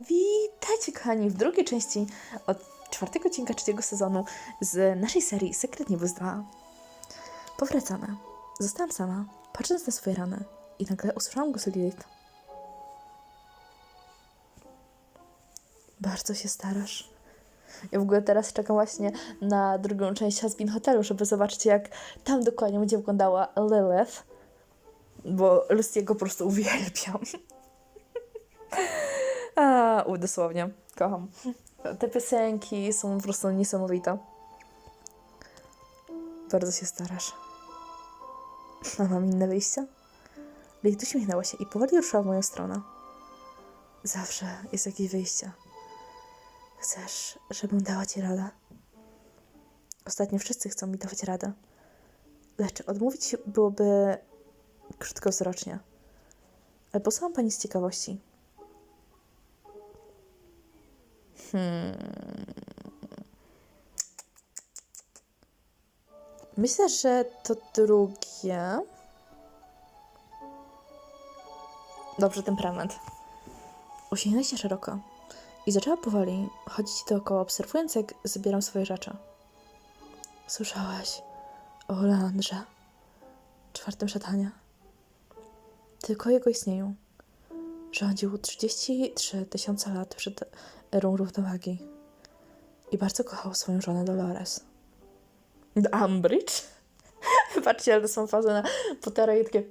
Witajcie kochani w drugiej części od czwartego odcinka trzeciego sezonu z naszej serii Sekret Niewóz 2. Powracamy. Zostałam sama, patrząc na swoje rany i nagle usłyszałam głos Lilith. Bardzo się starasz. Ja w ogóle teraz czekam właśnie na drugą część Hasbin Hotelu, żeby zobaczyć jak tam dokładnie będzie wyglądała Lilith, bo Lucy'ego po prostu uwielbiam. U, dosłownie. Kocham. Te piosenki są po prostu niesamowite. Bardzo się starasz. A mam inne wyjścia? Lilith uśmiechnęła się i powoli ruszyła w moją stronę. Zawsze jest jakieś wyjście. Chcesz, żebym dała ci radę? Ostatnio wszyscy chcą mi dawać radę. Lecz odmówić byłoby krótkowzrocznie. Ale posłałam pani z ciekawości. Hmm. Myślę, że to drugie. Dobrze, temperament. Uśmiechnęła się szeroko i zaczęła powoli chodzić dookoła, obserwując, jak zabieram swoje rzeczy. Słyszałaś o Leandrze, czwartym szatanie. Tylko jego istnieniu. Rządził 33 tysiące lat przed erą równowagi i bardzo kochał swoją żonę Dolores. Umbridge? Wybaczcie, ale są fazy na Pottera i takie...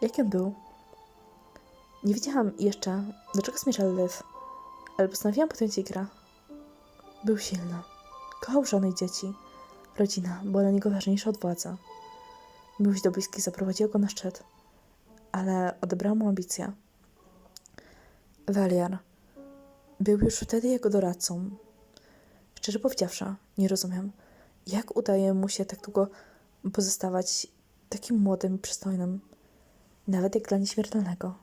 Jaki on był? Nie wiedziałam jeszcze, do czego zmierzał Liv, ale postanowiłam podjąć igrę. Był silny. Kochał żonę i dzieci. Rodzina była dla niego ważniejsza od władzy. Miłość do bliskich zaprowadziła go na szczyt, ale odebrała mu ambicje. Valiar był już wtedy jego doradcą. Szczerze powiedziawszy, nie rozumiem, jak udaje mu się tak długo pozostawać takim młodym i przystojnym, nawet jak dla nieśmiertelnego.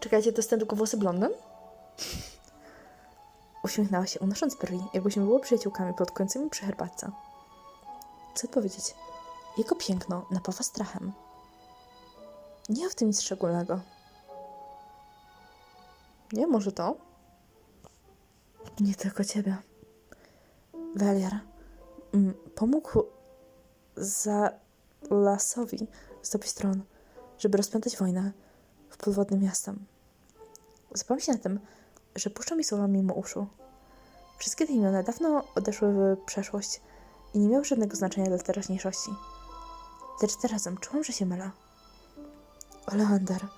Czekajcie, to jest ten długowłosy blondyn? Uśmiechnęła się, unosząc brwi, jakbyśmy było przyjaciółkami plotkującymi przy herbatce. Co powiedzieć? Jego piękno napawa strachem. Nie ma w tym nic szczególnego. Nie, może to? Nie tylko ciebie. Veliar mm, pomógł za lasowi zdobyć tron, żeby rozpętać wojnę w podwodnym miastem. Zapałem się na tym, że puszcza mi słowa mimo uszu. Wszystkie te imiona dawno odeszły w przeszłość i nie miały żadnego znaczenia dla teraźniejszości. Lecz zarazem czułam, że się mylę. Oleander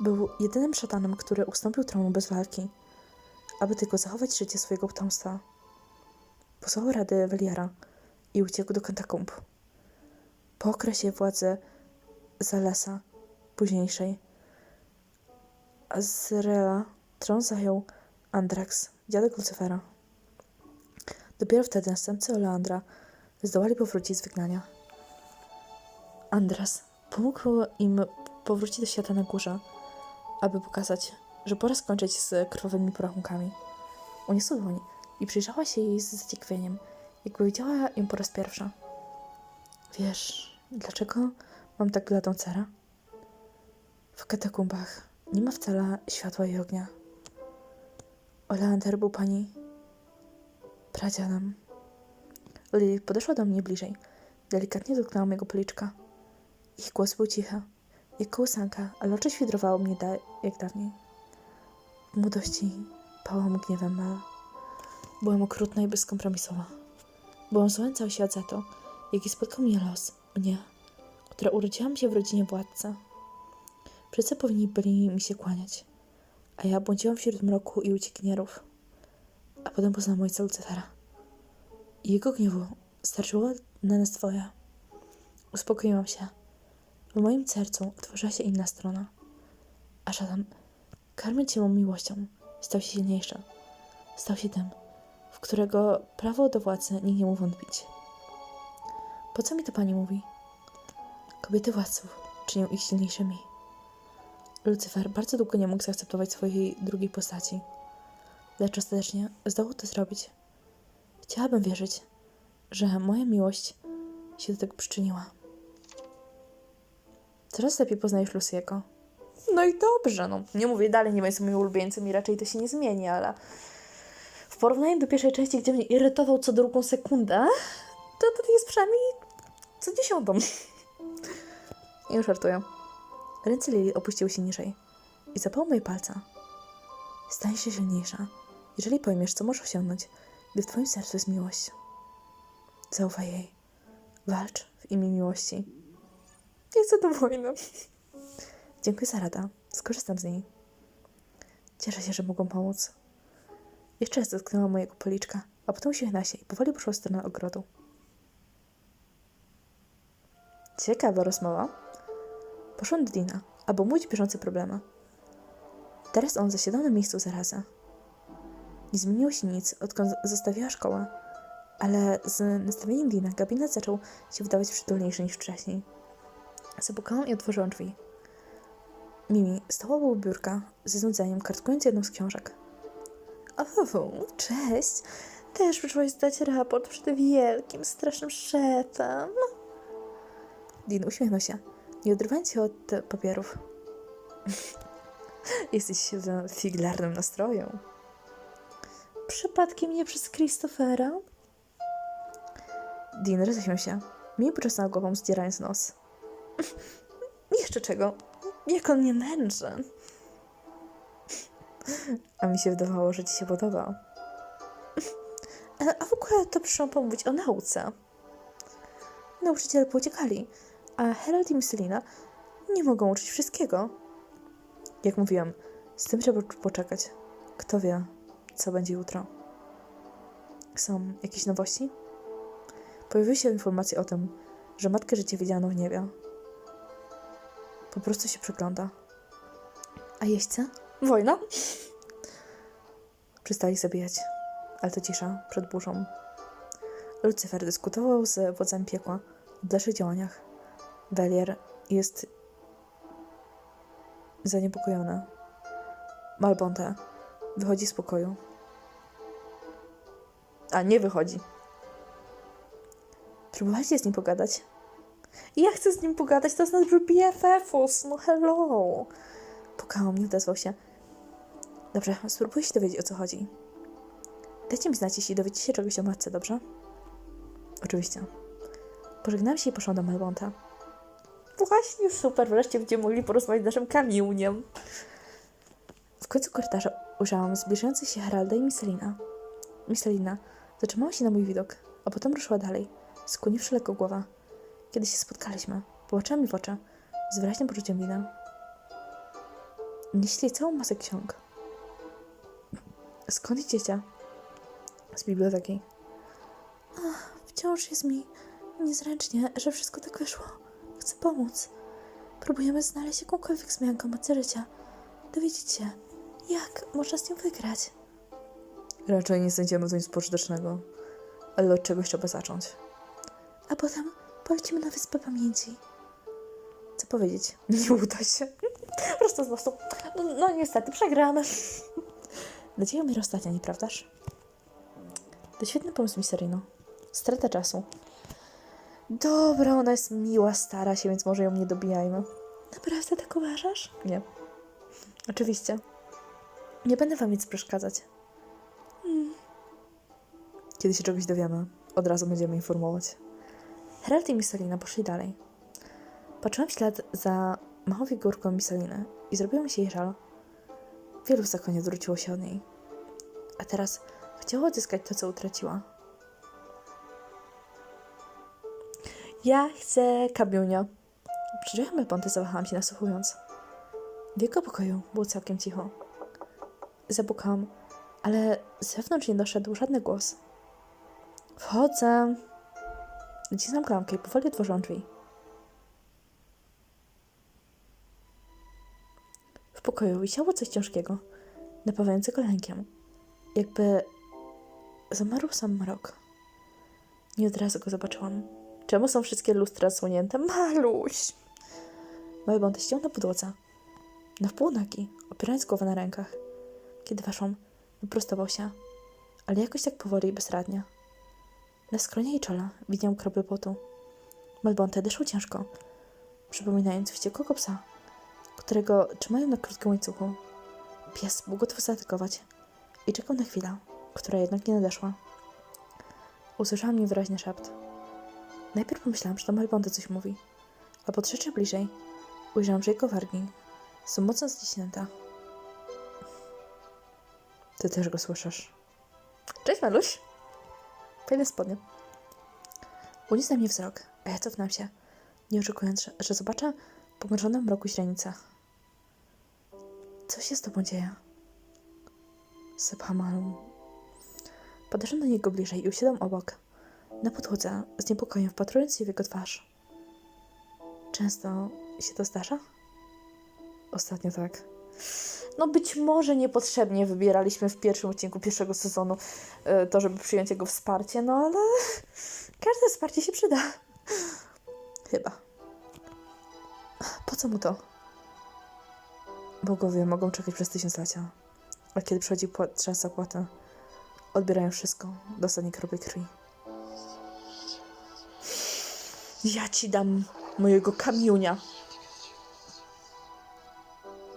był jedynym szatanem, który ustąpił tronu bez walki, aby tylko zachować życie swojego potomstwa. Posłał rady Veliara i uciekł do katakumb. Po okresie władzy Zalesa, późniejszej, Azraela, tron zajął Andrax, dziadek Lucyfera. Dopiero wtedy następcy Oleandra zdołali powrócić z wygnania. Andras pomógł im powrócić do świata na górze, aby pokazać, że pora skończyć z krwawymi porachunkami. Uniosła dłoń i przyjrzała się jej z zaciekawieniem, jakby widziała ją po raz pierwszy. Wiesz, dlaczego mam tak bladą cerę? W katakumbach nie ma wcale światła i ognia. Oleander był pani pradziadem. Lily podeszła do mnie bliżej. Delikatnie dotknęła mego policzka. Ich głos był cichy, jak kołysanka, ale oczy świdrowało mnie da jak dawniej. W młodości pałam gniewem Mel. Byłam okrutna i bezkompromisowa. Byłam złęcał się za to, jaki spotkał mnie los, mnie, która urodziłam się w rodzinie władcy. Wszyscy powinni byli mi się kłaniać, a ja błądziłam wśród mroku i uciekinierów. A potem poznałam ojca Lucyfera. I jego gniewu starczyło na nas dwoje. Uspokoiłam się. W moim sercu otworzyła się inna strona. A szatan, karmiąc się miłością, stał się silniejszy. Stał się tym, w którego prawo do władzy nikt nie mógł wątpić. Po co mi to pani mówi? Kobiety władców czynią ich silniejszymi. Lucyfer bardzo długo nie mógł zaakceptować swojej drugiej postaci, lecz ostatecznie zdołał to zrobić. Chciałabym wierzyć, że moja miłość się do tego przyczyniła. Coraz lepiej poznajesz Lucy'ego. No i dobrze, no. Nie mówię dalej, nie są moim ulubieńcem i raczej to się nie zmieni, ale w porównaniu do pierwszej części, gdzie mnie irytował co drugą sekundę, to to jest przynajmniej co dziesiątą. I już żartuję. Ręce Lili opuściły się niżej i zapał moje palca. Stań się silniejsza, jeżeli pojmiesz, co możesz osiągnąć, gdy w twoim sercu jest miłość. Zaufaj jej. Walcz w imię miłości. Do wojny. Dziękuję za radę. Skorzystam z niej. Cieszę się, że mogłam pomóc. Jeszcze raz dotknęła mojego policzka, a potem uśmiechnęła się i powoli poszła w stronę ogrodu. Ciekawa rozmowa. Poszłam do Dina, aby omówić bieżące problemy. Teraz on zasiadał na miejscu zaraza. Nie zmieniło się nic, odkąd zostawiła szkołę, ale z nastawieniem Dina gabinet zaczął się wydawać przytulniejszy niż wcześniej. Zapukałam i otworzyłam drzwi. Mimi stała u biurka ze znudzeniem, kartkując jedną z książek. O, cześć! Też przyszłaś zdać raport przed wielkim, strasznym szefem. Dean uśmiechnął się, nie odrywając się od papierów. Jesteś w figlarnym nastroju. Przypadkiem nie przez Christophera? Dean roześmiał się. Mimi poczesała głową, zdzierając nos. Jeszcze czego? Jak on mnie męczy. A mi się wydawało, że ci się podoba. A w ogóle to przyszłam pomówić o nauce. Nauczyciele pouciekali, a Herald i Misselina nie mogą uczyć wszystkiego. Jak mówiłam, z tym trzeba poczekać. Kto wie, co będzie jutro. Są jakieś nowości? Pojawiły się informacje o tym, że matkę życie widziano w niebie. Po prostu się przygląda. A jeźdźce? Wojna? Przestali zabijać, ale to cisza przed burzą. Lucyfer dyskutował z wodzem piekła o dalszych działaniach. Velier jest zaniepokojony. Malbonte wychodzi z pokoju. A nie wychodzi. Próbowaliście z nim pogadać? Ja chcę z nim pogadać, to jest nasz BFF-us, no hello. Pukałam, nie odezwał się. Dobrze, spróbuję się dowiedzieć, o co chodzi. Dajcie mi znać, jeśli dowiecie się czegoś o matce, dobrze? Oczywiście. Pożegnałam się i poszłam do Malbonta. Właśnie, super, wreszcie będziemy mogli porozmawiać z naszym kamiuniem. W końcu korytarza ujrzałam zbliżających się Heralda i Misselina. Misselina zatrzymała się na mój widok, a potem ruszyła dalej, skłoniwszy lekko głowę. Kiedy się spotkaliśmy, popatrzyła mi w oczy z wyraźnym poczuciem winy. Nieśli całą masę ksiąg. Skąd idziecie? Z biblioteki. Ach, wciąż jest mi niezręcznie, że wszystko tak wyszło. Chcę pomóc. Próbujemy znaleźć jakąkolwiek zmiankę mocy życia. Dowiedzieć się, jak można z nią wygrać. Raczej nie znajdziemy tu nic pożytecznego, ale od czegoś trzeba zacząć. A potem polecimy na Wyspę Pamięci. Co powiedzieć? Nie uda się. Prosto z mostu. No, no niestety, przegramy. Nadzieja umiera ostatnia, nieprawdaż? To świetny pomysł, Misterino. Strata czasu. Dobra, ona jest miła, stara się, więc może ją nie dobijajmy. Naprawdę tak uważasz? Nie. Oczywiście. Nie będę wam nic przeszkadzać. Hmm. Kiedy się czegoś dowiemy, od razu będziemy informować. Herald i Misselina poszli dalej. Patrzyłam w ślad za małą figurką Misseliny i zrobiło mi się jej żal. Wielu w zakonie odwróciło się od niej. A teraz chciała odzyskać to, co utraciła. Ja chcę kabiunia. Przy drzwiach Melponty zawahałam się nasłuchując. W jego pokoju było całkiem cicho. Zapukałam, ale z zewnątrz nie doszedł żadny głos. Wchodzę. Nacisnąłem klamkę i powoli otworzyłam drzwi. W pokoju wisiało coś ciężkiego, napawającego lękiem. Jakby zamarł sam mrok. Nie od razu go zobaczyłam. Czemu są wszystkie lustra zasłonięte? Maluś! Mały bądź ściął na podłodze. Na wpół nagi, opierając głowę na rękach. Kiedy weszłam, wyprostował się, ale jakoś tak powoli i bezradnie. Na skronie i czole widziałam krople potu. Malbonte dyszał ciężko, przypominając wściekłego psa, którego trzymają na krótkim łańcuchu. Pies był gotów zaatakować i czekał na chwilę, która jednak nie nadeszła. Usłyszałam niewyraźny szept. Najpierw pomyślałam, że to Malbonda coś mówi, a podszedłszy bliżej, ujrzałam, że jego wargi są mocno zaciśnięte. Ty też go słyszysz. Cześć, Maluś. Fajne spodnie. Uniósł na mnie wzrok, a ja cofnęłam się, nie oczekując, że, zobaczę pomrożoną mroku źrenicę. Co się z tobą dzieje? Sypała Malu. Podeszłam do niego bliżej i usiadłam obok, na podłodze, z niepokojem wpatrując się w jego twarz. Często się to zdarza? Ostatnio tak. No być może niepotrzebnie wybieraliśmy w pierwszym odcinku pierwszego sezonu e, to, żeby przyjąć jego wsparcie, no ale każde wsparcie się przyda. Chyba. Po co mu to? Bogowie mogą czekać przez tysiąclecia, a kiedy przychodzi czas zapłaty, odbierają wszystko do ostatniej kropli krwi. Ja ci dam mojego kamiunia.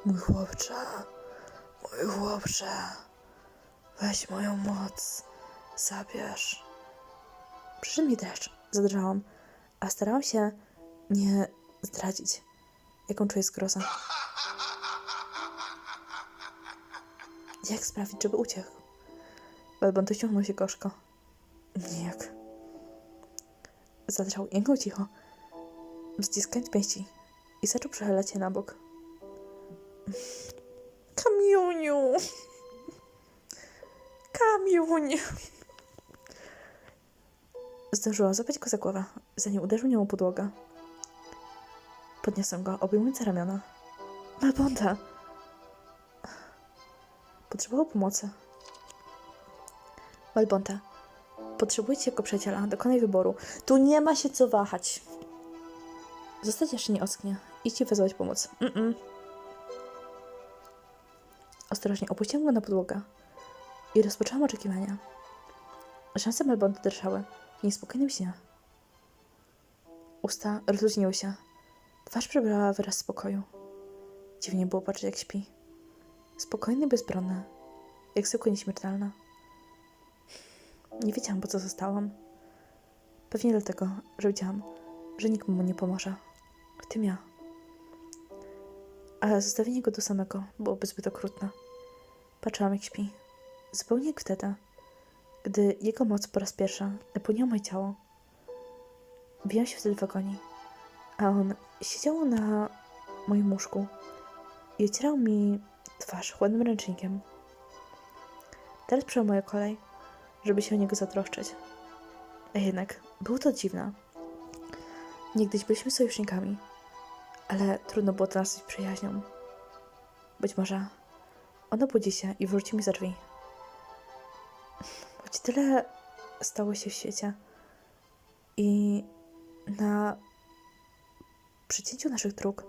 Mój chłopcze, mój chłopcze, weź moją moc, zabierz. Przyszedł mi deszcz, zadrżałam, a starałam się nie zdradzić, jaką czuję zgrozę. Jak sprawić, żeby uciekł? Belbon ciągnął się gorzko. Nijak. Zadrżał, jęknął cicho, ściskając pięści i zaczął przechylać się na bok. Kamiuniu! Kamiuniu! Zdążyłam złapać go za głowę, zanim uderzył nią o podłogę. Podniosłem go, obejmując ramiona. Malbonda! Potrzebował pomocy. Malbonda, potrzebujecie jako przyjaciela, dokonaj wyboru. Tu nie ma się co wahać. Zostać jeszcze nie osknie. Idźcie wezwać pomoc. Mm-mm. Ostrożnie opuściłam go na podłogę i rozpoczęłam oczekiwania. Szanse Melbondy drżały w niespokojnym śnie. Usta rozluźniły się. Twarz przybrała wyraz spokoju. Dziwnie było patrzeć, jak śpi. Spokojny, bezbronny, jak zwykle nieśmiertelna. Nie wiedziałam, po co zostałam. Pewnie dlatego, że wiedziałam, że nikt mu nie pomoże. W tym ja. Ale zostawienie go do samego byłoby zbyt okrutne. Patrzyłam, jak śpi. Zupełnie jak wtedy, gdy jego moc po raz pierwszy napełniła moje ciało. Biłam się wtedy w agonii, a on siedział na moim łóżku i ocierał mi twarz chłodnym ręcznikiem. Teraz przyszła moja kolej, żeby się o niego zatroszczyć. A jednak było to dziwne. Niegdyś byliśmy sojusznikami, ale trudno było to nazwać przyjaźnią. Być może on obudzi się i wróci mi za drzwi. Choć tyle stało się w świecie i na przecięciu naszych dróg,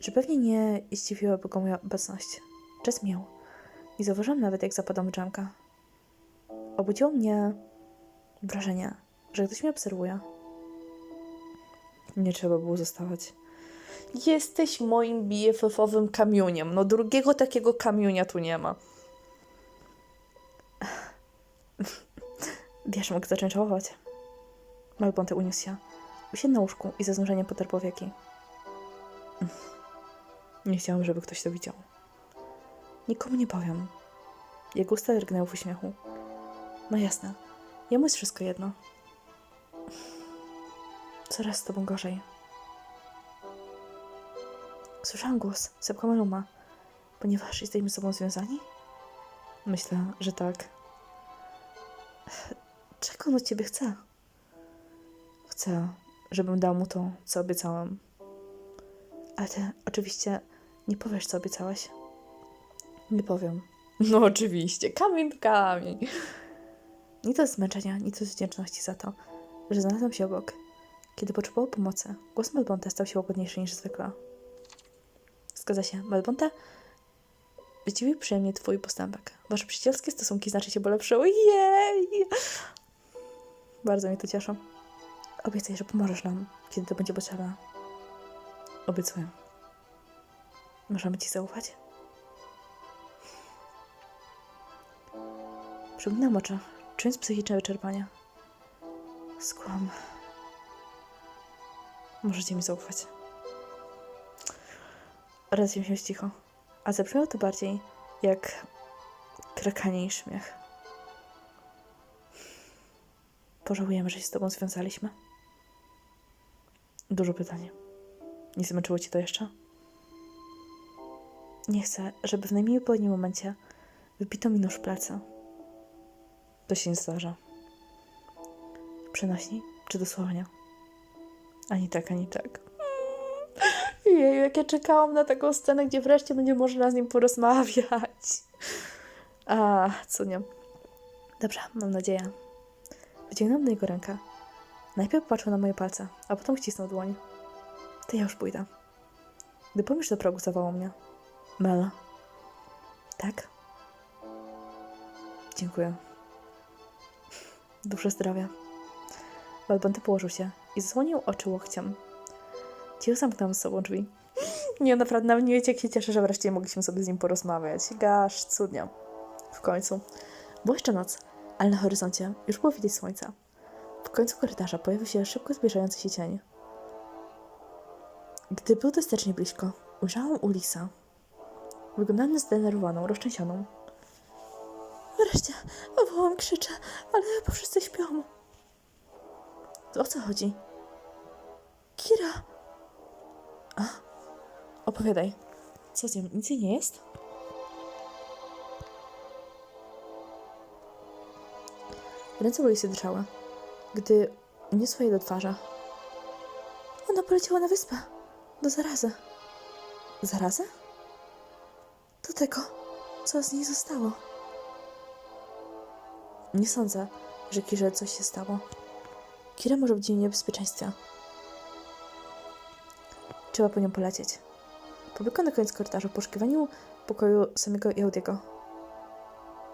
że pewnie nie zdziwiłaby go moja obecność. Czas miał. Nie zauważyłam nawet, jak zapadam dżemka. Obudziło mnie wrażenie, że ktoś mnie obserwuje. Nie trzeba było zostawać. Jesteś moim BFF-owym kamioniem. No drugiego takiego kamionia tu nie ma. Wiesz, mogę zacząć żałować. Malbonte uniósł się. Usiadł na łóżku i ze znużeniem potarł powieki. Nie chciałam, żeby ktoś to widział. Nikomu nie powiem. Jego usta drgnęły w uśmiechu. No jasne. Jemu jest wszystko jedno. Coraz z tobą gorzej. Słyszałam głos, sepka Maluma. Ponieważ jesteśmy ze sobą związani? Myślę, że tak. Czego on od ciebie chce? Chce, żebym dał mu to, co obiecałam. Ale ty oczywiście nie powiesz, co obiecałeś. Nie powiem. No oczywiście, kamień w kamień. Ni to zmęczenia, ni to wdzięczności za to, że znalazłam się obok. Kiedy potrzebował pomocy, głos Melbonta stał się łagodniejszy niż zwykle. Zgadza się, Melbonta zdziwił przyjemnie twój postępek. Wasze przyjacielskie stosunki znacznie się polepszyły. Jej! Bardzo mnie to cieszy. Obiecaj, że pomożesz nam, kiedy to będzie potrzebne. Obiecuję. Możemy ci zaufać? Przymknęłam oczy, czując psychiczne wyczerpanie. Skłam. Możecie mi zaufać. Rozumiem się cicho, a zabrzmiało to bardziej jak krakanie i śmiech. Pożałujemy, że się z tobą związaliśmy. Dużo pytań. Nie zmęczyło ci to jeszcze? Nie chcę, żeby w najmniej odpowiednim momencie wypito mi nóż w plecy. To się nie zdarza. Przenośni czy dosłownie? Ani tak, ani tak. Jeju, jak ja czekałam na taką scenę, gdzie wreszcie będzie można z nim porozmawiać. A, co nie. Dobrze, mam nadzieję. Wyciągnąłem do niego rękę. Najpierw patrzył na moje palce, a potem ścisnął dłoń. To ja już pójdę. Gdy pomyśl do progu, zawołał mnie. Mela. Tak? Dziękuję. Duże zdrowia. Balbonty położył się i zasłonił oczy łokciem. Cicho zamknąłem z sobą drzwi. Nie, naprawdę, nawet nie wiecie, jak się cieszę, że wreszcie mogliśmy sobie z nim porozmawiać. Gaż, cudnie. W końcu. Była jeszcze noc, ale na horyzoncie już było widać słońca. W końcu korytarza pojawił się szybko zbliżający się cień. Gdy był dostatecznie blisko, ujrzałam Ulisa. Wyglądała zdenerwowaną, rozczęsioną. Wreszcie, wołam, krzyczę, ale chyba wszyscy śpią. O co chodzi? Kira! Opowiadaj. Co z? Nic jej nie jest? Ręce Ulisy drżały, gdy uniosła je do twarza. Ona poleciała na wyspę. Do zarazy. Zarazy? Do tego, co z niej zostało. Nie sądzę, że Kirze coś się stało. Kira może być w niebezpieczeństwie. Trzeba po nią polecieć. Pobiegłam na koniec korytarza w poszukiwaniu pokoju samego Jaudiego.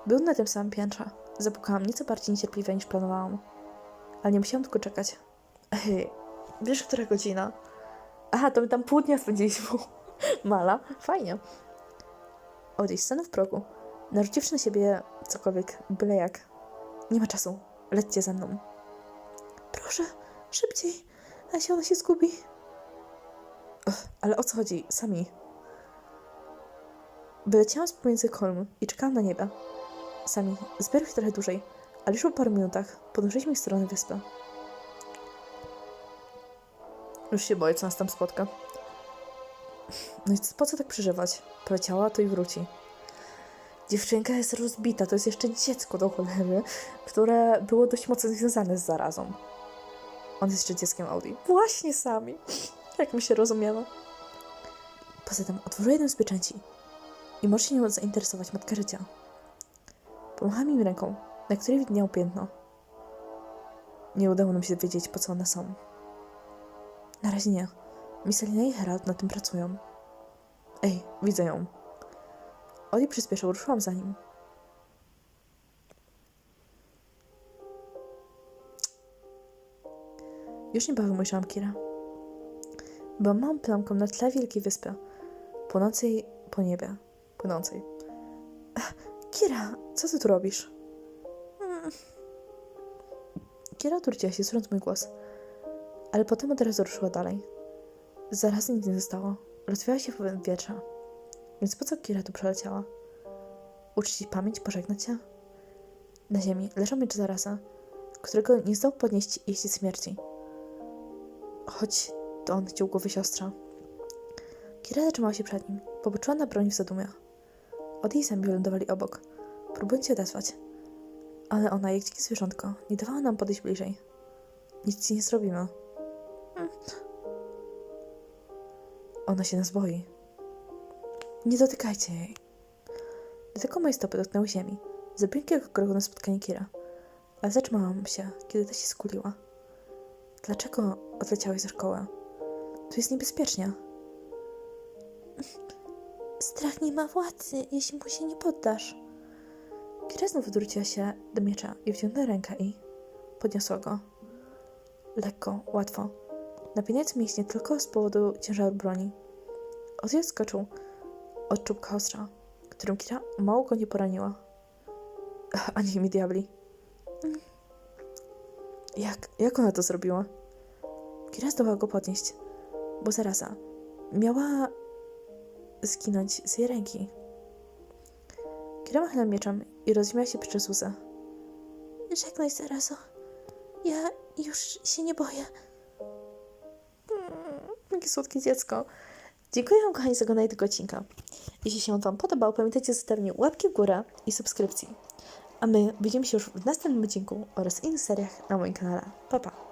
Był na tym samym piętrze. Zapukałam nieco bardziej niecierpliwie niż planowałam. Ale nie musiałam tylko czekać. Ej, wiesz, która godzina? Aha, to my tam pół dnia spędziliśmy. Mala, fajnie. Odejść sceny w progu. Narzuciwszy na siebie cokolwiek, byle jak. Nie ma czasu. Lećcie ze mną. Proszę, szybciej. A się ona się zgubi. Ugh, ale o co chodzi? Sami. Wyleciałam z pomiędzy kolm i czekałam na nieba. Sami. Zbierał się trochę dłużej, ale już po paru minutach podążyliśmy w stronę wyspy. Już się boję, co nas tam spotka. No i po co tak przeżywać? Poleciała, to i wróci. Dziewczynka jest rozbita, to jest jeszcze dziecko do cholery, które było dość mocno związane z zarazą. On jest jeszcze dzieckiem Audi. Właśnie sami. Jak my się rozumiemy. Poza tym otworzyła jeden z pieczęci i może się nią zainteresować matka życia. Pomachała mi ręką, na której widniało piętno. Nie udało nam się dowiedzieć, po co one są. Na razie nie. Missalina i Herald nad tym pracują. Ej, widzę ją. Oli przyspieszył, ruszyłam za nim. Już niebawem ujrzałam Kira. Byłam małą plamką na tle wielkiej wyspy, płonącej po niebie, płynącej. Kira, co ty tu robisz? Mm. Kira odwróciła się, słysząc mój głos, ale potem od razu ruszyła dalej. Zaraz nic nie zostało. Rozwiała się w wietrze. Więc po co Kira tu przeleciała? Uczcić pamięć, pożegnać się? Na ziemi leżał miecz zaraza, którego nie zdał podnieść jeździec śmierci. Choć chciał głowy siostra. Kira zatrzymała się przed nim, popatrzyła na broń w zadumie. Od jej sami wylądowali obok, próbując się odezwać. Ale ona, jak dzikie zwierzątko, nie dawała nam podejść bliżej. Nic ci nie zrobimy. Mm. Ona się nas boi. Nie dotykajcie jej. Tylko moje stopy dotknęły ziemi, zrobiłem kilka kroków na spotkanie Kira, ale zatrzymałam się, kiedy ta się skuliła. Dlaczego odleciałeś ze szkoły? Tu jest niebezpiecznie. Strach nie ma władzy, jeśli mu się nie poddasz. Kira znów odwróciła się do miecza i wciągnęła rękę i podniosła go. Lekko, łatwo, napinając mięśnie tylko z powodu ciężaru broni. Ozzy skoczył, od czubka ostra, którym Kira mało go nie poraniła. Ani mi diabli. Jak, jak ona to zrobiła? Kira zdołała go podnieść, bo zaraza miała zginąć z jej ręki. Kira machnęła mieczem i rozśmiała się przez łzę. Żegnaj, zarazo. Ja już się nie boję. Mm, Jakie słodkie dziecko. Dziękuję Wam, kochani, za oglądanie tego odcinka. Jeśli się Wam podobał, pamiętajcie o zostawieniu łapki w górę i subskrypcji. A my widzimy się już w następnym odcinku oraz innych seriach na moim kanale. Pa, pa!